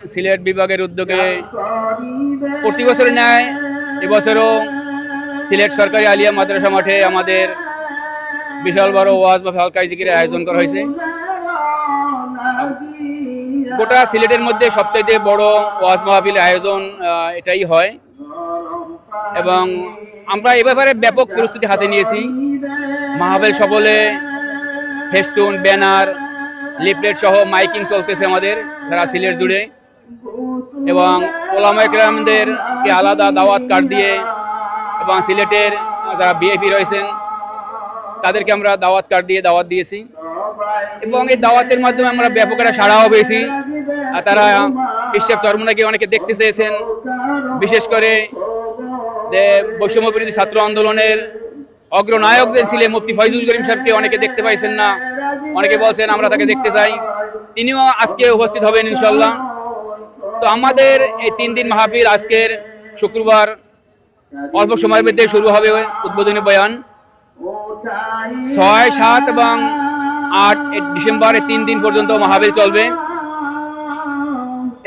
সিলেট বিভাগের উদ্যোগে প্রতি বছরের ন্যায় এবছরও সিলেট সরকারি আলিয়া মাদ্রাসা মাঠে আমাদের বিশাল বড় ওয়াজ বা হালকাই জিকিরের আয়োজন করা হয়েছে। গোটা সিলেটের মধ্যে সবচাইতে বড় ওয়াজ মাহফিলের আয়োজন এটাই হয়। এবং আমরা এ ব্যাপারে ব্যাপক প্রস্তুতি হাতে নিয়েছি। মাহফিল সকলে ফেস্টুন, ব্যানার, লিফলেট সহ মাইকিং চলতেছে আমাদের, সারা সিলেট জুড়ে। এবং ওলামা একরামদেরকে আলাদা দাওয়াত কার্ড দিয়ে এবং সিলেটের যারা বিএপি রয়েছেন, তাদেরকে আমরা দাওয়াত কার্ড দিয়ে দাওয়াত দিয়েছি। এবং এই দাওয়াতের মাধ্যমে আমরা ব্যাপক একটা সাড়াও পেয়েছি। আর তারা বিশ্বের চরমুনাকে অনেকে দেখতে চেয়েছেন। বিশেষ করে যে বৈষম্য বিরোধী ছাত্র আন্দোলনের অগ্রনায়ক যে ছিলেন মুফতি ফয়জুল করিম সাহেবকে অনেকে দেখতে পাইছেন না। অনেকে বলছেন, আমরা তাকে দেখতে চাই। তিনিও আজকে উপস্থিত হবেন ইনশাল্লাহ তো আমাদের এই তিন দিন মাহফিল আজকের শুক্রবার অল্প সময়ের মধ্যে শুরু হবে উদ্বোধনী বয়ান। ছয়, সাত এবং আট ডিসেম্বর এই তিন দিন পর্যন্ত মাহফিল চলবে।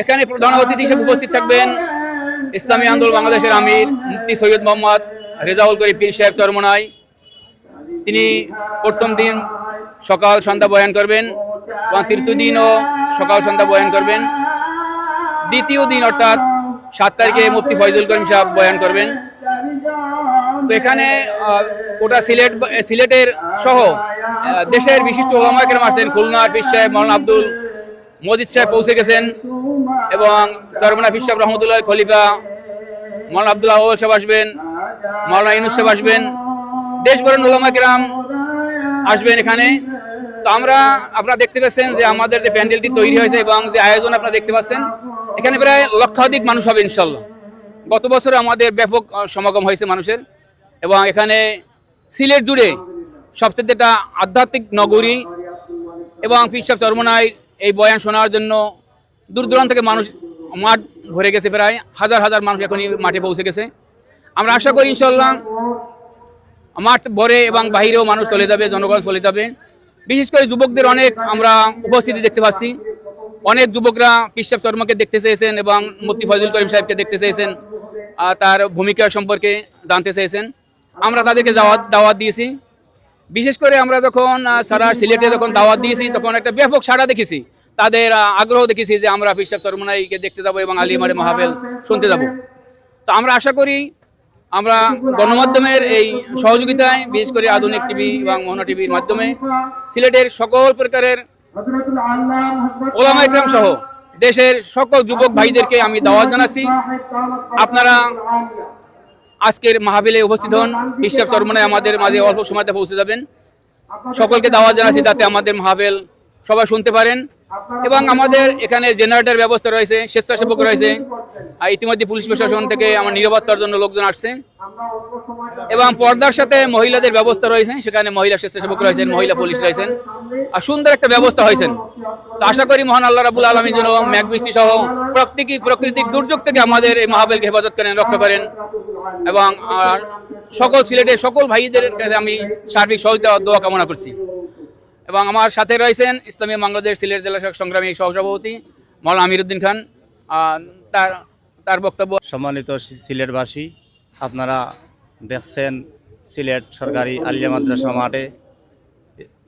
এখানে প্রধান অতিথি হিসেবে উপস্থিত থাকবেন ইসলামী আন্দোলন বাংলাদেশের আমির মুফতি সৈয়দ মোহাম্মদ রেজাউল করিম পীর সাহেব চরমনাই। তিনি প্রথম দিন সকাল সন্ধ্যা বয়ান করবেন এবং তৃতীয় দিনও সকাল সন্ধ্যা বয়ান করবেন। দ্বিতীয় দিন, অর্থাৎ সাত তারিখে মুফতি ফয়জুল করিম সাহেব বয়ান করবেন। তো এখানে গোটা সিলেট, সিলেটের সহ দেশের বিশিষ্ট ওলামাকের আছেন খুলনার পীর সাহেব মৌলানা আব্দুল মজিদ সাহেব পৌঁছে গেছেন এবং সরমনা পীর সাহেব রহমতুল্লাহ খলিফা মৌলানা আব্দুল্লাহ ও সাহেব আসবেন মৌলানা ইনুস সাহেব আসবেন দেশবরণ ওলামাকেরাম আসবেন এখানে। তো আমরা, আপনারা দেখতে পাচ্ছেন যে আমাদের যে প্যান্ডেলটি তৈরি হয়েছে এবং যে আয়োজন আপনারা দেখতে পাচ্ছেন এখানে প্রায় লক্ষাধিক মানুষ হবে ইনশাল্লাহ গত বছর আমাদের ব্যাপক সমাগম হয়েছে মানুষের এবং এখানে সিলেট জুড়ে সবচেয়ে একটা আধ্যাত্মিক নগরী এবং পিসাব চরমনায় এই বয়ান শোনার জন্য দূর দূরান্ত থেকে মানুষ মাঠ ভরে গেছে প্রায়, হাজার হাজার মানুষ এখনই মাঠে পৌঁছে গেছে। আমরা আশা করি ইনশাল্লাহ মাঠ ভরে এবং বাহিরেও মানুষ চলে যাবে, জনগণ চলে যাবে। বিশেষ করে যুবকদের অনেক আমরা উপস্থিতি দেখতে পাচ্ছি। অনেক যুবকরা পিসাব শর্মাকে দেখতে চেয়েছেন এবং মুফতি ফজল করিম সাহেবকে দেখতে চেয়েছেন তার ভূমিকা সম্পর্কে জানতে চেয়েছেন। আমরা তাদেরকে দাওয়াত দাওয়াত দিয়েছি। বিশেষ করে আমরা যখন সারা সিলেটে যখন দাওয়াত দিয়েছি, তখন একটা ব্যাপক সাড়া দেখেছি। তাদের আগ্রহ দেখেছি যে আমরা পিসাব চরমনাইকে দেখতে যাব এবং আলিমারে মাহাবেল শুনতে যাব। তো আমরা আশা করি আমরা গণমাধ্যমের এই সহযোগিতায়, বিশেষ করে আধুনিক টিভি এবং মোহনা টিভির মাধ্যমে সিলেটের সকল প্রকারের ওলামা ইকরাম সহ দেশের সকল যুবক ভাইদেরকে আমি দাওয়াত জানাচ্ছি। আপনারা আজকের মাহাবিলে উপস্থিত হন। বিশ্বাস চরমনায় আমাদের মাঝে অল্প সময়তে পৌঁছে যাবেন। সকলকে দাওয়াত জানাচ্ছি যাতে আমাদের মাহাবেল সবাই শুনতে পারেন। এবং আমাদের এখানে জেনারেটর ব্যবস্থা রয়েছে স্বেচ্ছাসেবক রয়েছে। আর ইতিমধ্যে পুলিশ প্রশাসন থেকে আমার নিরাপত্তার জন্য লোকজন আসছে। এবং পর্দার সাথে মহিলাদের ব্যবস্থা রয়েছে সেখানে মহিলা স্বেচ্ছাসেবক রয়েছেন মহিলা পুলিশ রয়েছেন। আর সুন্দর একটা ব্যবস্থা হয়েছেন তো আশা করি মহান আল্লাহ রাবুল আলমীর জন্য ম্যাঘ বৃষ্টি সহ প্রকৃতি প্রাকৃতিক দুর্যোগ থেকে আমাদের এই মাহাবেলকে হেফাজত করেন রক্ষা করেন। এবং সকল সিলেটের সকল ভাইদের কাছে আমি সার্বিক সহযোগিতা দোয়া কামনা করছি। এবং আমার সাথে রয়েছেন ইসলামী বাংলাদেশ সিলেট জেলা সংগ্রামী সহসভাপতি মৌলানা আমিরুদ্দিন খান। তার তার বক্তব্য সম্মানিত সিলেটবাসী, আপনারা দেখছেন সিলেট সরকারি আলিয়া মাদ্রাসা মাঠে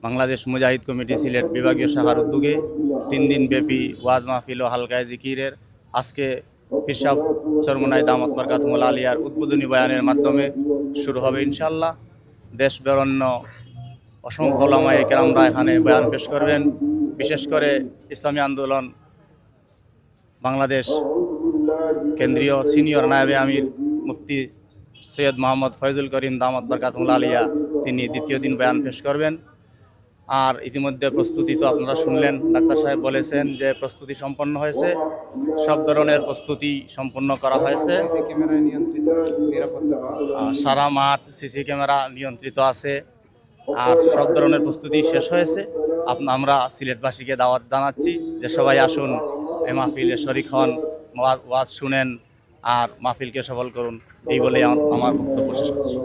বাংলাদেশ মুজাহিদ কমিটি সিলেট বিভাগীয় শাখার উদ্যোগে তিন দিন ব্যাপী ওয়াজ মাহফিল ও হালকায় জিকিরের আজকে পিসাব চরমনাই দামত বরকাতমুল আলিয়ার উদ্বোধনী বয়ানের মাধ্যমে শুরু হবে ইনশাল্লাহ দেশ বেরণ্য অসংখ্য ওলামায়ে কেরামরা এখানে বয়ান পেশ করবেন। বিশেষ করে ইসলামী আন্দোলন বাংলাদেশ কেন্দ্রীয় সিনিয়র নায়েবে আমির মুফতি সৈয়দ মোহাম্মদ ফয়জুল করিম দামদ বরকাতুল আলিয়া তিনি দ্বিতীয় দিন বয়ান পেশ করবেন। আর ইতিমধ্যে প্রস্তুতি তো আপনারা শুনলেন ডাক্তার সাহেব বলেছেন যে প্রস্তুতি সম্পন্ন হয়েছে। সব ধরনের প্রস্তুতি সম্পন্ন করা হয়েছে। সারা মাঠ সিসি ক্যামেরা নিয়ন্ত্রিত আছে। আর সব ধরনের প্রস্তুতি শেষ হয়েছে। আমরা সিলেটবাসীকে দাওয়াত জানাচ্ছি যে সবাই আসুন এ মাহফিলে শরিক হন ওয়াজ শুনেন আর মাহফিলকে সফল করুন। এই বলে আমার বক্তব্য শেষ করছি।